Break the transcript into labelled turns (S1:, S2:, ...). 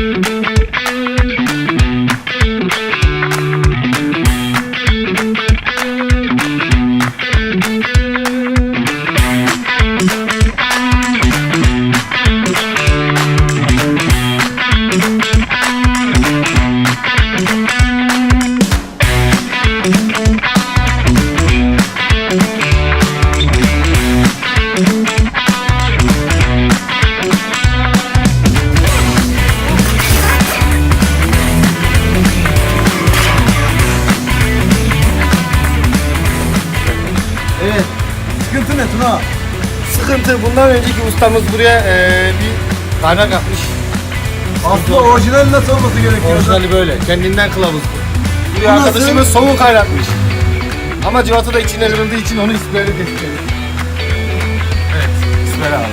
S1: thank you. Evet. Sıkıntı ne Tuna?
S2: Sıkıntı bundan önceki ustamız buraya eee, bir kaynak atmış.
S1: Aslında orijinal nasıl olması gerekiyor?
S2: Orijinali böyle. Kendinden kılavuzlu. Bir
S1: Bu nasıl?
S2: arkadaşımız somun kaynatmış. Ama civata da içine kırıldığı için onu ismeri geçti. Evet. İsmeri abi.